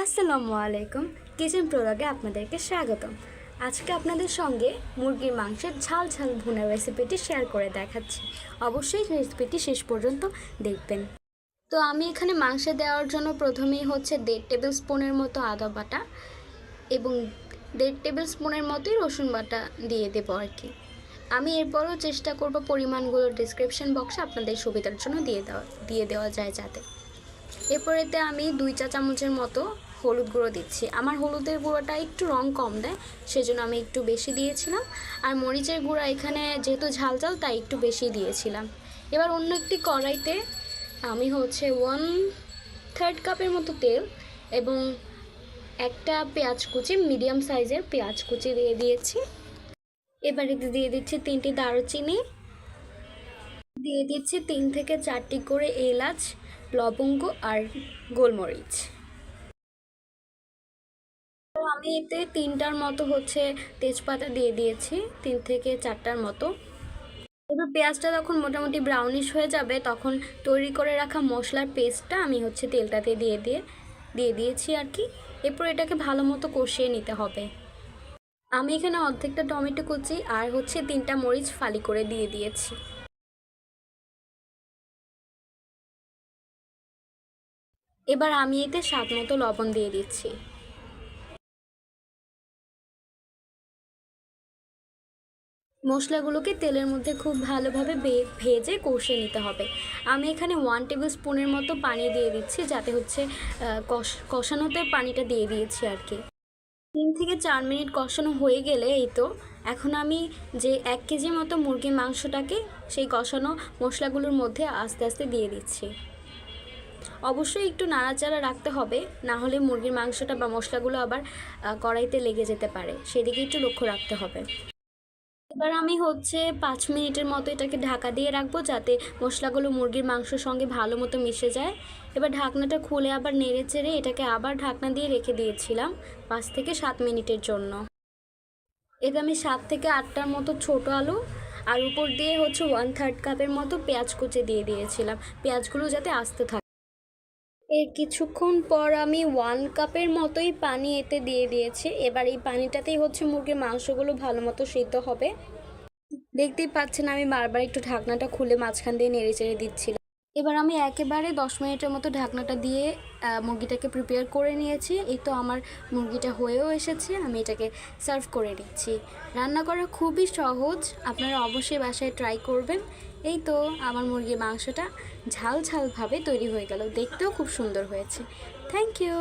আসসালামু আলাইকুম, কিচেন প্রোডাক্টে আপনাদেরকে স্বাগতম। আজকে আপনাদের সঙ্গে মুরগির মাংসের ঝাল ঝাল ভুনা রেসিপিটি শেয়ার করে দেখাচ্ছি। অবশ্যই রেসিপিটি শেষ পর্যন্ত দেখবেন। তো আমি এখানে মাংসে দেওয়ার জন্য প্রথমেই হচ্ছে দেড় টেবিল স্পুনের মতো আদা বাটা এবং দেড় টেবিল স্পুনের মতোই রসুন বাটা দিয়ে দেবো আর কি। আমি এরপরও চেষ্টা করব পরিমাণগুলো ডিসক্রিপশন বক্সে আপনাদের সুবিধার জন্য দিয়ে দেওয়া দিয়ে দেওয়া যায় যাতে। এরপরেতে আমি দুই চা চামচের মতো হলুদ গুঁড়ো দিচ্ছি। আমার হলুদের গুঁড়োটা একটু রং কম দেয়, সেজন্য আমি একটু বেশি দিয়েছিলাম। আর মরিচের গুঁড়া এখানে যেহেতু ঝাল ঝাল, তাই একটু বেশি দিয়েছিলাম। এবার অন্য একটি কড়াইতে আমি হচ্ছে ওয়ান থার্ড কাপের মতো তেল এবং একটা পেঁয়াজ কুচি মিডিয়াম সাইজের পেঁয়াজ কুচি দিয়ে দিয়েছি। এবার দিয়ে দিচ্ছি তিনটি দারুচিনি দিয়ে দিচ্ছি তিন থেকে চারটি করে এলাচ, লবঙ্গ আর গোলমরিচ। আমি এতে তিনটার মতো হচ্ছে তেজপাতা দিয়ে দিয়েছি, তিন থেকে চারটার মতো। এবার পেঁয়াজটা যখন মোটামুটি ব্রাউনিশ হয়ে যাবে, তখন তৈরি করে রাখা মশলার পেস্টটা আমি হচ্ছে তেলটাতে দিয়ে দিয়ে দিয়ে দিয়েছি আর কি। এরপর এটাকে ভালো মতো কষিয়ে নিতে হবে। আমি এখানে অর্ধেকটা টমেটো কুচি আর হচ্ছে তিনটা মরিচ ফালি করে দিয়ে দিয়েছি। এবার আমি এতে স্বাদ মতো লবণ দিয়ে দিচ্ছি। মশলাগুলোকে তেলের মধ্যে খুব ভালোভাবে ভেজে কষে নিতে হবে। আমি এখানে ওয়ান টেবিল স্পুনের মতো পানি দিয়ে দিচ্ছি, যাতে হচ্ছে কষানোতে পানিটা দিয়ে দিয়েছি আর কি। তিন থেকে চার মিনিট কষানো হয়ে গেলে এই তো, এখন আমি যে এক কেজি মতো মুরগির মাংসটাকে সেই কষানো মশলাগুলোর মধ্যে আস্তে আস্তে দিয়ে দিচ্ছি। অবশ্যই একটু নাড়াচাড়া রাখতে হবে, না হলে মুরগির মাংসটা বা মশলাগুলো আবার কড়াইতে লেগে যেতে পারে। সেদিকে একটু লক্ষ্য রাখতে হবে। এবার আমি হচ্ছে পাঁচ মিনিটের মতো এটাকে ঢাকা দিয়ে রাখব যাতে মশলাগুলো মুরগির মাংসর সঙ্গে ভালো মতো মিশে যায়। এবার ঢাকনাটা খুলে আবার নেড়ে চেড়ে এটাকে আবার ঢাকনা দিয়ে রেখে দিয়েছিলাম পাঁচ থেকে সাত মিনিটের জন্য। এতে আমি সাত থেকে আটটার মতো ছোট আলু আর উপর দিয়ে হচ্ছে ওয়ান থার্ড কাপের মতো পেঁয়াজ কুচি দিয়ে দিয়েছিলাম। পেঁয়াজগুলো যাতে আস্তে থাকে এর কিছুক্ষণ পর আমি ওয়ান কাপের মতোই পানি এতে দিয়ে দিয়েছি। এবার এই পানিটাতেই হচ্ছে মুরগির মাংসগুলো ভালো মতো সিদ্ধ হবে। দেখতেই পাচ্ছেন আমি বারবার একটু ঢাকনাটা খুলে মাঝখান দিয়ে নেড়ে চেড়ে দিচ্ছিলাম। এবার আমি একেবারে দশ মিনিটের মতো ঢাকনাটা দিয়ে মুরগিটাকে প্রিপেয়ার করে নিয়েছি। এই তো আমার মুরগিটা হয়েও এসেছে, আমি এটাকে সার্ভ করে নিচ্ছি। রান্না করা খুবই সহজ, আপনারা অবশ্যই বাসায় ট্রাই করবেন। এই তো আমার মুরগির মাংসটা ঝাল ঝালভাবে তৈরি হয়ে গেল, দেখতেও খুব সুন্দর হয়েছে। Thank you